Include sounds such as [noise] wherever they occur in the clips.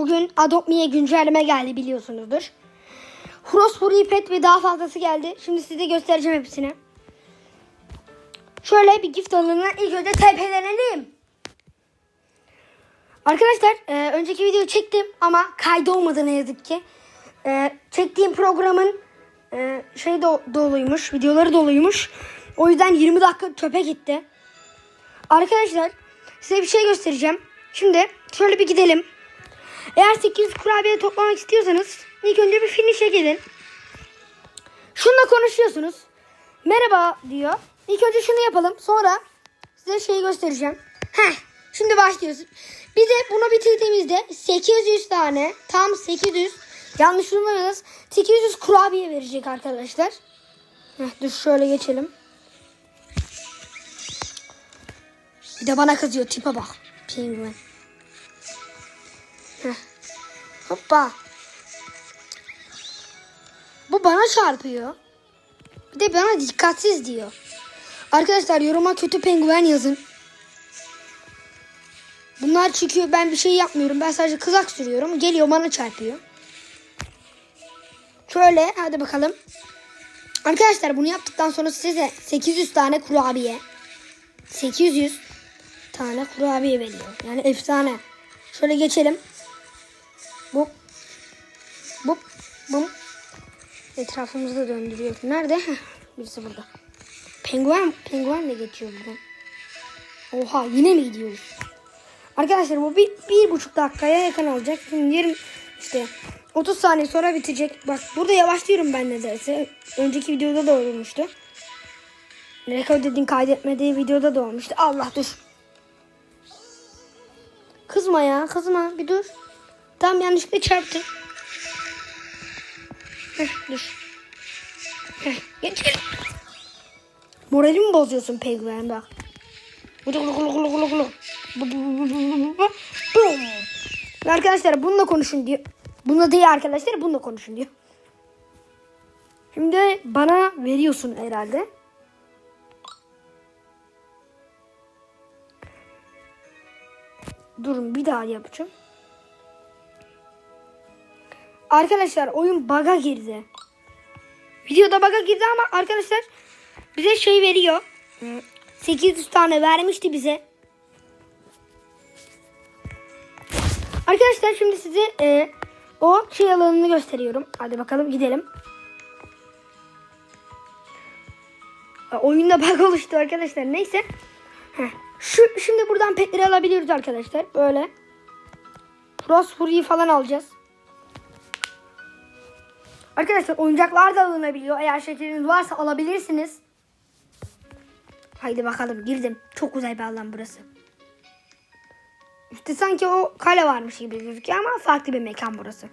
Bugün Adopt Me'ye güncelleme geldi biliyorsunuzdur. Frostfurry Pet ve daha fazlası geldi. Şimdi size göstereceğim hepsini. Şöyle bir gift alanına ilk önce tepelenelim. Arkadaşlar e, önceki videoyu çektim ama kaydı olmadı ne yazık ki. E, çektiğim programın e, şey do- doluymuş, videoları doluymuş. O yüzden 20 dakika çöpe gitti. Arkadaşlar size bir şey göstereceğim. Şimdi şöyle bir gidelim. Eğer 800 kurabiye toplamak istiyorsanız ilk önce bir finish'e gelin. Şununla konuşuyorsunuz. Merhaba diyor. İlk önce şunu yapalım. Sonra size şeyi göstereceğim. Heh. Şimdi başlıyoruz. Bir de bunu bitirdiğimizde 800 tane tam 800 yanlış duymadınız 800 kurabiye verecek arkadaşlar. Heh, dur şöyle geçelim. Bir de bana kızıyor tipe bak. Penguen. Heh. Hoppa. Bu bana çarpıyor. Bir de bana dikkatsiz diyor. Arkadaşlar yoruma kötü penguen yazın. Bunlar çünkü ben bir şey yapmıyorum. Ben sadece kızak sürüyorum. Geliyor bana çarpıyor. Şöyle hadi bakalım. Arkadaşlar bunu yaptıktan sonra size 800 tane kurabiye. 800 tane kurabiye veriyor. Yani efsane. Şöyle geçelim. Bu. Bu. Bu. Etrafımızda döndürüyor. Nerede? Heh, birisi burada. Penguen, penguen de geçiyor buradan. Oha yine mi gidiyoruz? Arkadaşlar bu bir, bir buçuk dakikaya yakın olacak. Şimdi yarım işte 30 saniye sonra bitecek. Bak burada yavaşlıyorum ben nedense. Önceki videoda da olmuştu. Rekord dediğin kaydetmediği videoda da olmuştu. Allah dur. Kızma ya kızma bir dur. Tam yanlışlıkla çarptım. Heh, dur. Heh, geç. Moralimi bozuyorsun penguen bak. Arkadaşlar bununla konuşun diyor. Bununla değil arkadaşlar bununla konuşun diyor. Şimdi bana veriyorsun herhalde. Durun bir daha yapacağım. Arkadaşlar oyun bug'a girdi. Videoda bug'a girdi ama arkadaşlar bize şey veriyor. 800 tane vermişti bize. Arkadaşlar şimdi size e, o şey alanını gösteriyorum. Hadi bakalım gidelim. E, oyunda bug [laughs] oluştu arkadaşlar. Neyse. Şu, şimdi buradan petleri alabiliyoruz arkadaşlar. Böyle. Frostfury'yi falan alacağız. Arkadaşlar oyuncaklar da alınabiliyor. Eğer şekeriniz varsa alabilirsiniz. Haydi bakalım girdim. Çok güzel bir alan burası. İşte sanki o kale varmış gibi gözüküyor ama farklı bir mekan burası.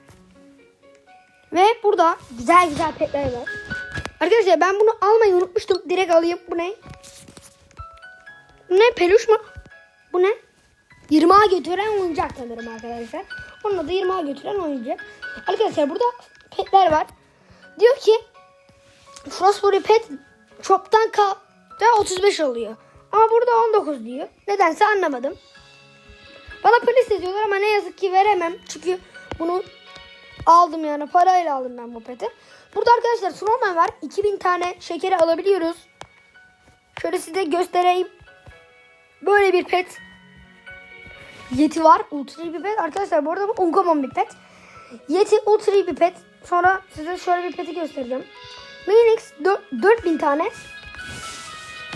Ve burada güzel güzel petler var. Arkadaşlar ben bunu almayı unutmuştum. Direkt alayım. Bu ne? Bu ne? Peluş mu? Bu ne? 20'a götüren oyuncak sanırım arkadaşlar. Onun adı 20'a götüren oyuncak. Arkadaşlar burada petler var. Diyor ki Frostbury pet çoktan kal da 35 oluyor. Ama burada 19 diyor. Nedense anlamadım. Bana polis yazıyorlar ama ne yazık ki veremem. Çünkü bunu aldım yani parayla aldım ben bu peti. Burada arkadaşlar Snowman var. 2000 tane şekeri alabiliyoruz. Şöyle size göstereyim. Böyle bir pet. Yeti var. Ultra bir pet. Arkadaşlar bu arada bu uncommon bir pet. Yeti ultra bir pet. Sonra size şöyle bir peti göstereceğim. Minix 4000 tane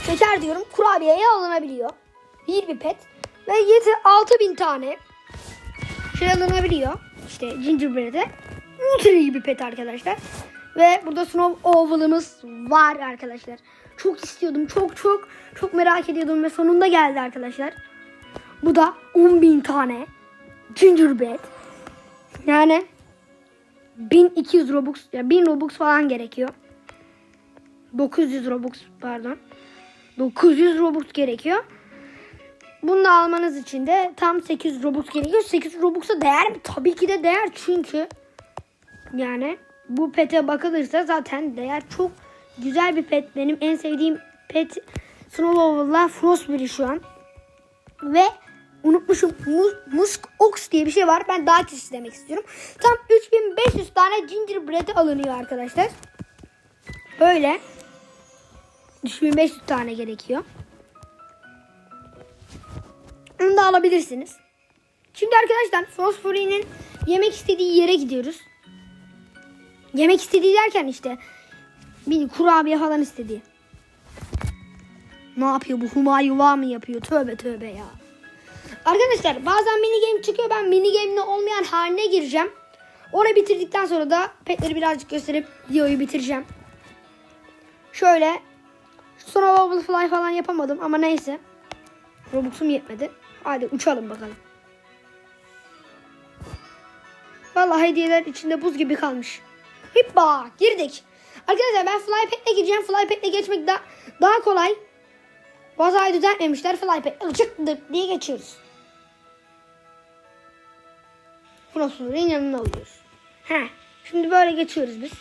şeker diyorum kurabiyeye alınabiliyor. Bir bir pet. Ve Yeti 6000 tane şey alınabiliyor. İşte gingerbread'e. Ultra iyi bir pet arkadaşlar. Ve burada Snow Oval'ımız var arkadaşlar. Çok istiyordum. Çok çok çok merak ediyordum ve sonunda geldi arkadaşlar. Bu da 10.000 tane gingerbread. Yani 1200 Robux ya 1000 Robux falan gerekiyor. 900 Robux pardon. 900 Robux gerekiyor. Bunu da almanız için de tam 800 Robux gerekiyor. 800 Robux'a değer mi? Tabii ki de değer çünkü yani bu pete bakılırsa zaten değer çok güzel bir pet. Benim en sevdiğim pet Snowball'la Frostberry şu an. Ve unutmuşum. Mus, musk ox diye bir şey var. Ben daha çeşit demek istiyorum. Tam 3500 tane gingerbread alınıyor arkadaşlar. Böyle. 3500 tane gerekiyor. Onu da alabilirsiniz. Şimdi arkadaşlar Fosfori'nin yemek istediği yere gidiyoruz. Yemek istediği derken işte bir kurabiye falan istediği. Ne yapıyor bu huma yuva mı yapıyor? Tövbe tövbe ya. Arkadaşlar bazen mini game çıkıyor. Ben mini game'de olmayan haline gireceğim. Onu bitirdikten sonra da petleri birazcık gösterip videoyu bitireceğim. Şöyle sonra Bubble Fly falan yapamadım ama neyse. Robux'um yetmedi. Hadi uçalım bakalım. Vallahi hediyeler içinde buz gibi kalmış. Hippa girdik. Arkadaşlar ben Fly Pet'le gireceğim. Fly Pet'le geçmek daha, daha kolay. Vazayı düzeltmemişler. Fly Pet'le çıktık diye geçiyoruz. Frost'un yanına alıyoruz. Heh. Şimdi böyle geçiyoruz biz.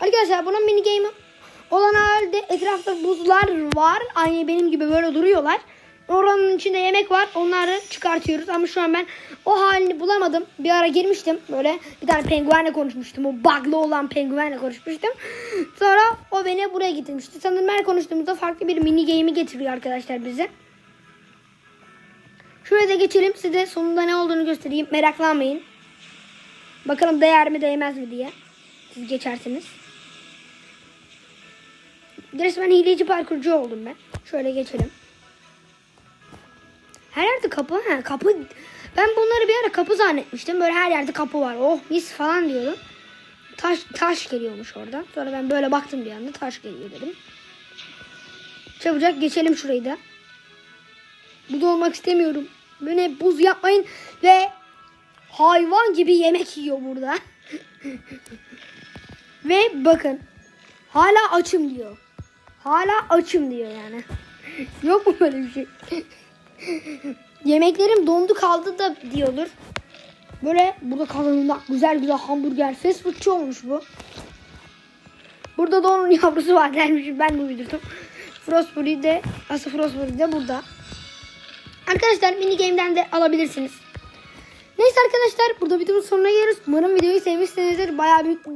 Arkadaşlar bunun mini game'i olan halde etrafta buzlar var. Aynı benim gibi böyle duruyorlar. Oranın içinde yemek var. Onları çıkartıyoruz. Ama şu an ben o halini bulamadım. Bir ara girmiştim. Böyle bir tane penguenle konuşmuştum. O bug'lı olan penguenle konuşmuştum. Sonra o beni buraya getirmişti. Sanırım her konuştuğumuzda farklı bir mini game'i getiriyor arkadaşlar bize. Şuraya da geçelim. Size sonunda ne olduğunu göstereyim. Meraklanmayın. Bakalım değer mi değmez mi diye. Siz geçersiniz. Resmen hileci parkurcu oldum ben. Şöyle geçelim. Her yerde kapı. Ha, kapı. Ben bunları bir ara kapı zannetmiştim. Böyle her yerde kapı var. Oh mis falan diyorum. Taş, taş geliyormuş orada. Sonra ben böyle baktım bir anda taş geliyor dedim. Çabucak geçelim şurayı da. Buz olmak istemiyorum. Böyle buz yapmayın ve hayvan gibi yemek yiyor burada. [laughs] ve bakın hala açım diyor. Hala açım diyor yani. [laughs] Yok mu böyle bir şey? Yemeklerim dondu kaldı da diyordur. Böyle burada kazanılmak güzel güzel hamburger fast foodçu olmuş bu. Burada da onun [laughs] yavrusu var dermişim ben de uydurdum. Frostbury de asıl Frostbury de burada. Arkadaşlar mini game'den de alabilirsiniz. Neyse arkadaşlar burada videonun sonuna geliyoruz. Umarım videoyu sevmişsinizdir. Bayağı büyük